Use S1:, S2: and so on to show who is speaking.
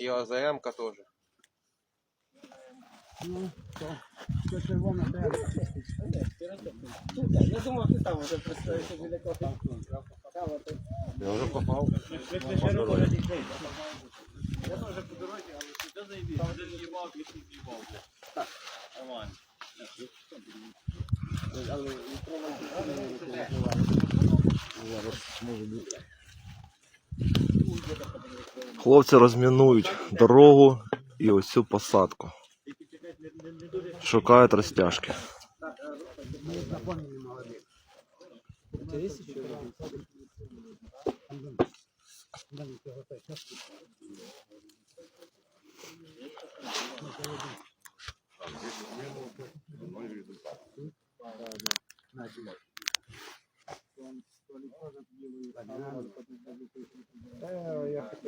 S1: І ОЗМ-ка теж.
S2: Ну, то, то червона треба.
S3: Я думав, ти там вже представився біля кофе.
S1: Я вже попав.
S4: Я теж по дорозі, але ти де заїбів? Де з'їбав, ти тут з'їбав, блядь. Нормально.
S5: Хлопці розмінують дорогу і ось цю посадку. Шукають розтяжки.
S2: Ми їх на фоні не могли. Там цього той, що ж тут? Та я хотів би